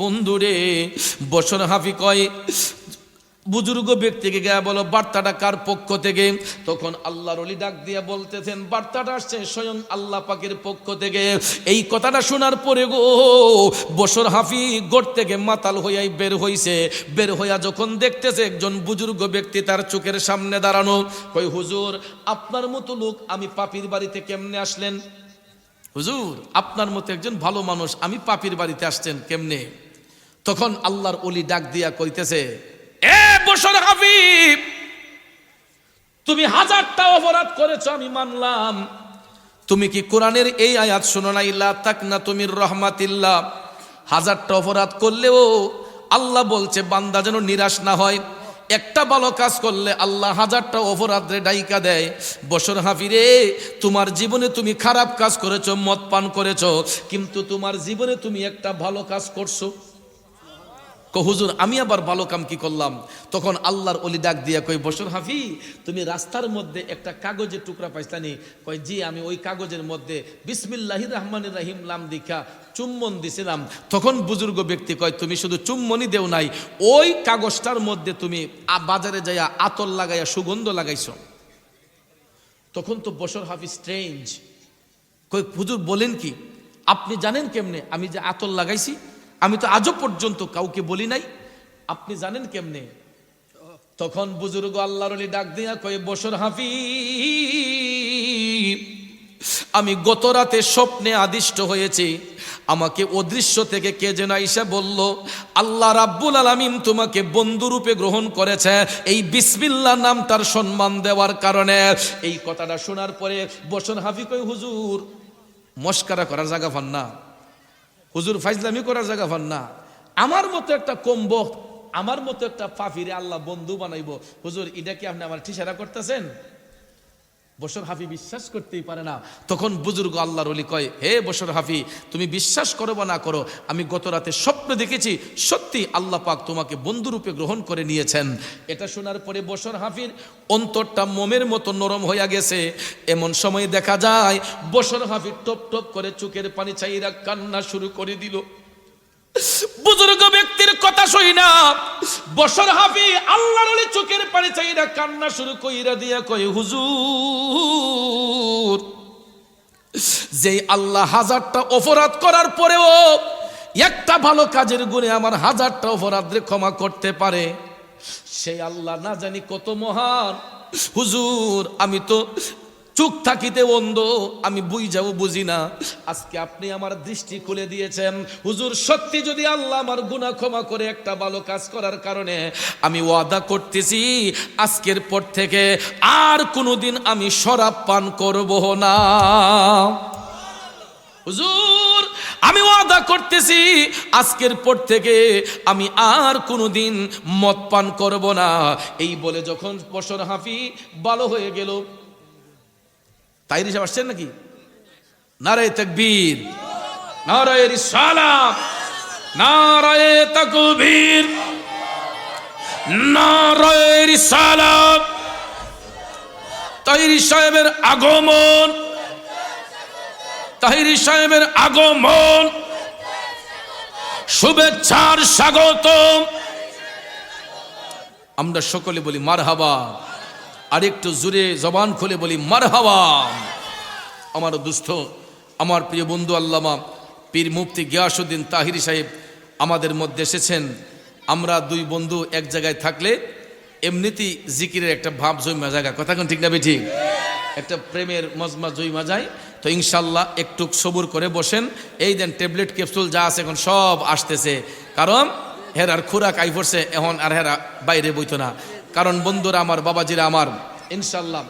বন্ধুরে, বসর হাফি কয়, বুজুর্গ ব্যক্তিকে গিয়ে বলো, বার্তাটা কার পক্ষ থেকে? তখন আল্লাহর অলি ডাক দিয়ে বলতেছেন, বার্তাটা আসছে স্বয়ং আল্লাহ পাকের পক্ষ থেকে। এই কথাটা শোনার পরে গো, বসর হাফি গোট থেকে মাতাল হইয়াই বের হইছে। বের হইয়া যখন দেখতেছে একজন বুজুর্গ ব্যক্তি তার চোখের সামনে দাঁড়ানো কই হুজুর, আপনার মতো লোক আমি পাপির বাড়িতে কেমনে আসলেন? হুজুর, আপনার মতো একজন ভালো মানুষ আমি পাপির বাড়িতে আসছেন, কেমনে? তখন আল্লাহর অলি ডাক দিয়া কইতেছে, এ বসর হাবিব, তুমি হাজারটা অপরাধ করেছ, আমি মানলাম। তুমি কি কোরআনের এই আয়াত শোনো না ইল্লা তাক না তুমি রহমাতিল্লাহ। হাজারটা অপরাধ করলেও আল্লাহ বলছে, বান্দা যেন নিরাশ না হয়। একটা ভালো কাজ করলে আল্লাহ হাজারটা অপরাধে ডাইকা দেয়। বসর হাফিরে তোমার জীবনে তুমি খারাপ কাজ করেছ, মদ পান করেছ, কিন্তু তোমার জীবনে তুমি একটা ভালো কাজ করছ। কো, হুজুর, আমি আবার ভালো কাম কি করলাম? তখন আল্লাহর অলি ডাক দিয়া কই বসর হাফি, তুমি রাস্তার মধ্যে একটা কাগজের টুকরা পাইছানি? কই জি, আমি ওই কাগজের মধ্যে বিসমিল্লাহ রহমান রাহিম লাম দীক্ষা চুম্বন দিছিলাম। তখন বুজুর্গ ব্যক্তি কয়, তুমি শুধু চুম্বনই দেও নাই, ওই কাগজটার মধ্যে তুমি বাজারে যাইয়া আতর লাগাইয়া সুগন্ধ লাগাইছো। তখন তো বসর হাফি স্ট্রেঞ্জ কই হুজুর, বলেন কি? আপনি জানেন কেমনে আমি যে আতর লাগাইছি আমি তো আজও পর্যন্ত কাউকে বলি নাই। আপনি জানেন কেমনে? তখন বুজুর্গ আল্লাহর আলী ডাক দিয়া কয়ে, বসর হাফি আমি গত রাতে স্বপ্নে আদিষ্ট হয়েছি। আমাকে অদৃশ্য থেকে কে যেন আইসা বলল, আল্লাহ রাব্বুল আলামিন তোমাকে বন্ধুরূপে গ্রহণ করেছে। এই বিসমিল্লাহ নাম তার সম্মান দেওয়ার কারণে। এই কথাটা শোনার পরে বসর হাফি কই হুজুর, মস্কারা করার জায়গা পান না। হুজুর ফাইজলামি করার জায়গা পান না। আমার মতো একটা কম্ব আমার মতো একটা পাফিরে আল্লাহ বন্ধু বানাইব। হুজুর, এটা কি আপনি আমার ঠিসারা করতেছেন? বসর হাফি বিশ্বাস করতেই পারে না। তখন বুজুর্গ আল্লাহর অলি কয়, হে বসর হাফি, তুমি বিশ্বাস করো বা না করো, আমি গত রাতে স্বপ্ন দেখেছি, সত্যি আল্লাহ পাক তোমাকে বন্ধুরূপে গ্রহণ করে নিয়েছেন। এটা শোনার পরে বসর হাফির অন্তরটা মোমের মতো নরম হইয়া গেছে। এমন সময় দেখা যায়, বসর হাফি টপ টপ করে চোখের পানি চাইরা কান্না শুরু করে দিল। বুজুর্গ ব্যক্তির কথা শুই না। বসর হাফি আল্লাহর চোখের পানি চাইরা কান্না শুরু কইরা দিয়া কই হুজুর যে আল্লাহ হাজারটা অপরাধ করার পরেও একটা ভালো কাজের গুণে আমার হাজারটা অপরাধরে ক্ষমা করতে পারে, সেই আল্লাহ না জানি কত মহান। হুজুর, আমি তো চুপ থাকিতে অন্ধ আমি বুঝ যাব বুঝি না। আজকে আপনি আমার দৃষ্টি খুলে দিয়েছেন। হুজুর, সত্যি যদি আল্লাহ আমার গুনাহ ক্ষমা করে একটা ভালো কাজ করার কারণে আমি ওয়াদা করতেছি, আজকের পর থেকে আর কোনোদিন আমি শরাব পান করব না। হুজুর, আমি ওয়াদা করতেছি, আজকের পর থেকে আমি আর কোনোদিন মদ পান করব না। এই বলে যখন বসর হাফি ভালো হয়ে গেল তাই হিসাব আসছেন নাকি? নারায় তকবীর, নারায় রিসালাম নারায় তকবীর, নারায় রিসালাম তাইরি সাহেবের আগমন, তাহিরি সাহেবের আগমন। শুভেচ্ছার স্বাগত আমরা সকলে বলি মার হাবা আর একটু জোরে জবান খুলে বলি মার আমার দুস্থ, আমার প্রিয় বন্ধু আল্লামা পীর মুফতি গিয়াসুদ্দিন তাহিরি সাহেব আমাদের মধ্যে এসেছেন। আমরা দুই বন্ধু এক জায়গায় থাকলে এমনিতেই জিকিরের একটা ভাব জমা জায়গা। কথা কোন ঠিক না ঠিক একটা প্রেমের মজমা জইমা যায়। তো ইনশাল্লাহ একটু সবুর করে বসেন। এই দেন ট্যাবলেট, ক্যাপসুল যা আছে এখন সব আসতেছে। কারণ হেরার খুরাক আই পড়ছে, এখন আর হেরা বাইরে বইতো না। কারণ বন্ধুরা আমার, বাবাজিরা আমার, ইনশাল্লাহ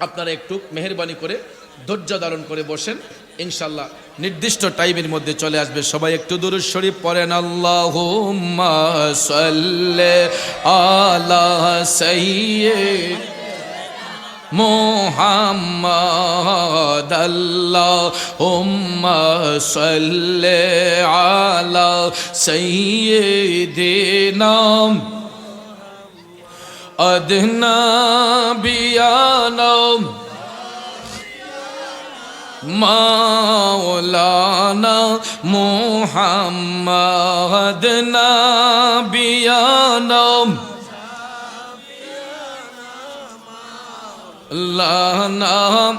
আপনারা একটু মেহরবানি করে, ধৈর্য ধারণ করে বসেন, ইনশাল্লাহ নির্দিষ্ট টাইমের মধ্যে চলে আসবে। সবাই একটু দূর শরীফ পড়েন আল্লাহ আলা মোহাম্মদ, আল্লাহুম্মা সাল্লি আলা সাইয়্যিদিনা ادنا بیانو مولانا محمد نبیانو لانا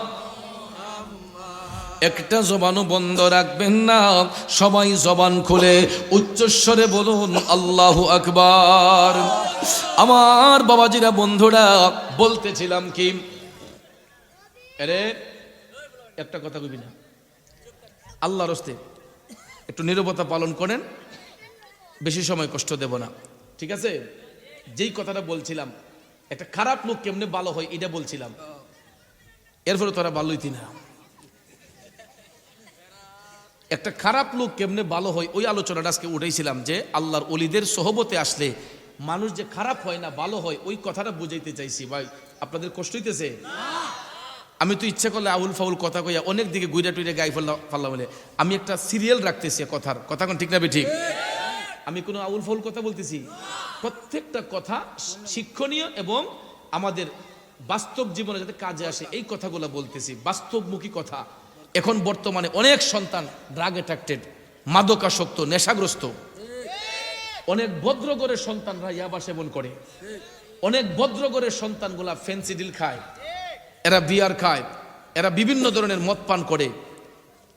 একটা জবানও বন্ধ রাখবেন না। সবাই জবান খুলে উচ্চস্বরে বলুন, আল্লাহু আকবার। আমার বাবাজিরা, বন্ধুরা, বলতেছিলাম কি? আরে, একটা কথা কবি না। আল্লাহর হস্তে একটু নীরবতা পালন করেন, বেশি সময় কষ্ট দেব না। ঠিক আছে? যেই কথাটা বলছিলাম, একটা খারাপ লোক কেমনে ভালো হয়, এটা বলছিলাম। এর ফলে তোরা ভালোই না। একটা খারাপ লোক কেমনে ভালো হয়? ওই আলোচনাটা আজকে উঠেছিলাম যে আল্লাহর অলিদের সহবতে আসলে মানুষ যে খারাপ হয় না, ভালো হয়, ওই কথাটা বুঝাইতে চাইছি। ভাই, আপনাদের কষ্ট হইতেছে? আমি তো ইচ্ছা করলে আউল ফাউল কথা কইয়া অনেক দিকে গুইরা টুইরা গাই ফেললাম ফাল্লাম বলে। আমি একটা সিরিয়াল রাখতেছি কথার। কথা কোন ঠিক না ঠিক? আমি কোনো আউল ফাউল কথা বলতেছি? প্রত্যেকটা কথা শিক্ষণীয় এবং আমাদের বাস্তব জীবনে যাতে কাজে আসে, এই কথাগুলো বলতেছি। বাস্তবমুখী কথা। এখন বর্তমানে অনেক সন্তান ড্রাগ অ্যাট্রাক্টেড মাদকাসক্ত, নেশাগ্রস্ত। অনেক ভদ্রগরের সন্তানরা ইয়াবা সেবন করে। অনেক ভদ্রগরের সন্তানগুলা ফেন্সিডিল খায়। এরা বিয়ার খায়। এরা বিভিন্ন ধরনের মদ পান করে।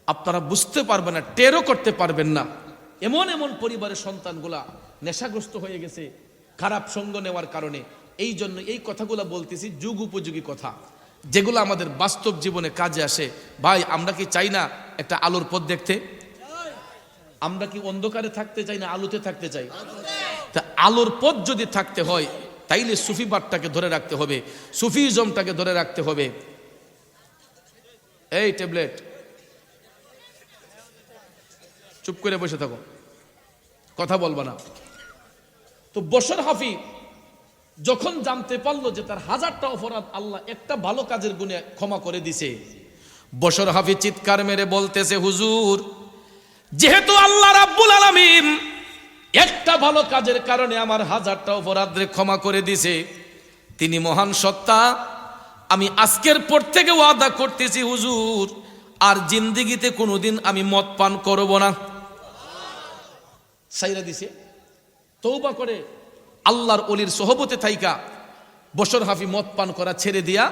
আপনারা বুঝতে পারবেন না, টেরও করতে পারবেন না। এমন এমন পরিবারের সন্তানগুলা নেশাগ্রস্ত হয়ে গেছে, খারাপ সঙ্গ নেওয়ার কারণে। এই জন্য এই কথাগুলো বলতেছি, যুগ উপযোগী কথা। যেগুলো আমাদের বাস্তব জীবনে কাজে আসে। ভাই, আমরা কি চাই না একটা আলোর পথ দেখতে? আমরা কি অন্ধকারে থাকতে চাই না আলোতে থাকতে চাই? তা আলোর পথ যদি থাকতে হয়, তাইলে সুফিবাদটাকে ধরে রাখতে হবে, সুফিজমটাকে ধরে রাখতে হবে। এই ট্যাবলেট। চুপ করে বসে থাকো। কথা বলবা না। তো বসর হাফি যখন জানতে পারল যে তার হাজারটা অপরাধ আল্লাহ একটা ভালো কাজের গুণে ক্ষমা করে দিছে। বসর হাফি চিৎকার মেরে বলতেছে, হুজুর, যেহেতু আল্লাহ রাব্বুল আলামিন একটা ভালো কাজের কারণে আমার হাজারটা অপরাধে ক্ষমা করে দিছে, তিনি মহান সত্তা, আমি আজকের পর থেকে ওয়াদা করতেছি, হুজুর, আর জিন্দিগিতে কোনোদিন আমি মদ পান করব না। সাইরা দিছে তৌবা করে আল্লাহর অলির সহবতে থাইকা বসর হাফি মদ পান করা ছেড়ে দিয়া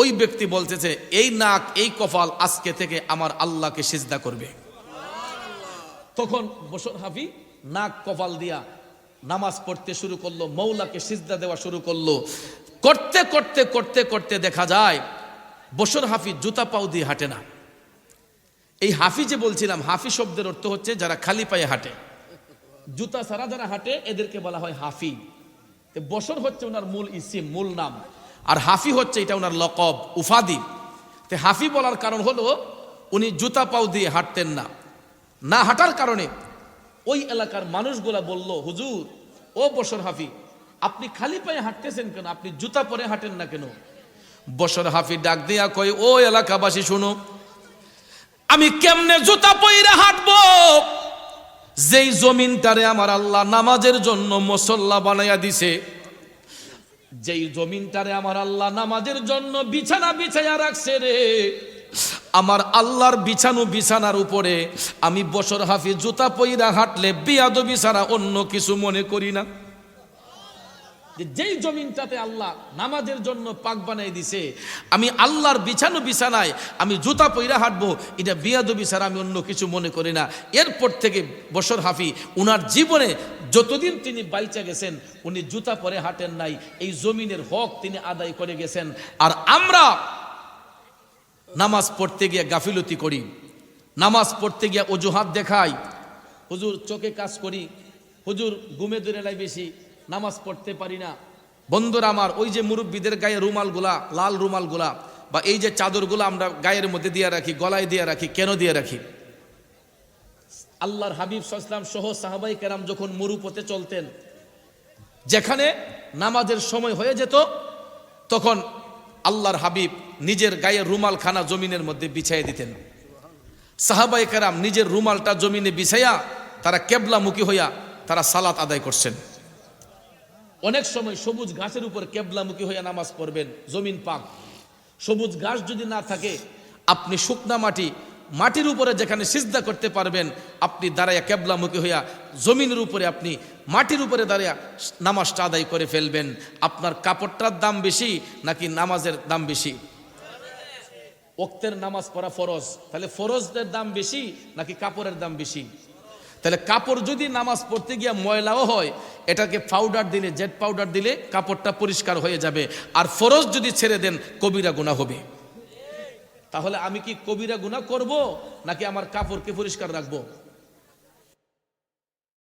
ওই ব্যক্তি বলতেছে, এই নাক, এই কপাল আজকে থেকে আমার আল্লাহকে সিজদা করবে। তখন বসর হাফি নাক, কপাল দিয়া নামাজ পড়তে শুরু করল, মৌলাকে সিজদা দেওয়া শুরু করল। করতে করতে করতে করতে দেখা যায়, বসর হাফি জুতা পাও দিয়ে হাঁটে না। এই হাফি যে বলছিলাম, হাফি শব্দের অর্থ হচ্ছে যারা খালি পায়ে হাঁটে। জুতা ছাড়া যারা হাঁটে, এদেরকে বলা হয় হাফি। বসর হচ্ছে ওনার মূল ইসিম, মূল নাম। আর হাফি হচ্ছে এটা ওনার লকব, উফাদি। তে হাফি বলার কারণ হলো, উনি জুতা পাও দিয়ে হাঁটতেন না। না হাঁটার কারণে ওই এলাকার মানুষগুলা বলল, হুজুর, ও বসর হাফি, আপনি খালি পায়ে হাঁটতেছেন কেন? আপনি জুতা পরে হাঁটেন না কেন? বসর হাফি ডাক দিয়া কয়, ও এলাকাবাসী, শুনো, আমি কেমনে জুতা পইরা হাঁটবো? যেই জমিনটারে আমার আল্লাহ নামাজের জন্য মুসল্লা বানাইয়া দিছে, যেই জমিনটারে আমার আল্লাহ নামাজের জন্য বিছানা বিছাইয়া রাখছে রে, আমার আল্লাহর বিছানো বিছানার উপরে আমি বছর হাফি জুতা পইরা হাঁটলে বিয়াদ বিছানা অন্য কিছু মনে করি না। যে যেই জমিনটাতে আল্লাহ নামাজের জন্য পাক বানাই দিছে, আমি আল্লাহর বিছানো বিছানায় আমি জুতা পইরা হাঁটবো, এটা বিয়াদ বিছানা আমি অন্য কিছু মনে করি না। এরপর থেকে বছর হাফি উনার জীবনে যতদিন তিনি বাইচা গেছেন, উনি জুতা পরে হাঁটেন নাই, এই জমিনের হক তিনি আদায় করে গেছেন। আর আমরা নামাজ পড়তে গিয়ে গাফিলতি করি, নামাজ পড়তে গিয়ে অজুহাত দেখাই, হুজুর চোখে কাজ করি, হুজুর ঘুমে দূরে লাই বেশি নামাজ পড়তে পারি না। বন্ধুরা আমার, ওই যে মুরব্বীদের গায়ে রুমালগুলা লাল রুমালগুলা বা এই যে চাদরগুলো আমরা গায়ের মধ্যে দিয়ে রাখি, গলায় দিয়ে রাখি, কেন দিয়ে রাখি? আল্লাহর হাবিব সাল্লাম সহ সাহাবাই কেরাম যখন মরুপথে চলতেন, যেখানে নামাজের সময় হয়ে যেত, তখন আল্লাহর হাবিব নিজের গায়ে রুমাল খানা জমিনের মধ্যে বিছাই দিতেন। সাহাবাই কেরাম নিজের রুমালটা জমিনে বিছাইয়া তারা কেবলামুখী হইয়া তারা সালাত আদায় করছেন। অনেক সময় সবুজ ঘাসের উপর কেবলামুখী হইয়া নামাজ পড়বেন, জমিন পাক। সবুজ ঘাস যদি না থাকে, আপনি শুকনা মাটি, মাটির উপরে যেখানে সিজদা করতে পারবেন, আপনি দাঁড়াইয়া কেবলামুখী হইয়া জমিনের উপরে আপনি মাটির উপরে দাঁড়িয়ে নামাজটা আদায় করে ফেলবেন। আপনার কাপড়টার দাম বেশি নাকি নামাজের দাম বেশি? ওক্তের নামাজ পড়া ফরজ, তাহলে ফরজদের দাম বেশি নাকি কাপড়ের দাম বেশি? তাহলে কাপড় যদি নামাজ পড়তে গিয়ে ময়লাও হয়, এটাকে পাউডার দিলে জেট পাউডার দিলে কাপড়টা পরিষ্কার হয়ে যাবে। আর ফরজ যদি ছেড়ে দেন, কবিরা গুণা হবে। তাহলে আমি কি কবিরা গুণা করব, নাকি আমার কাপড়কে পরিষ্কার রাখব?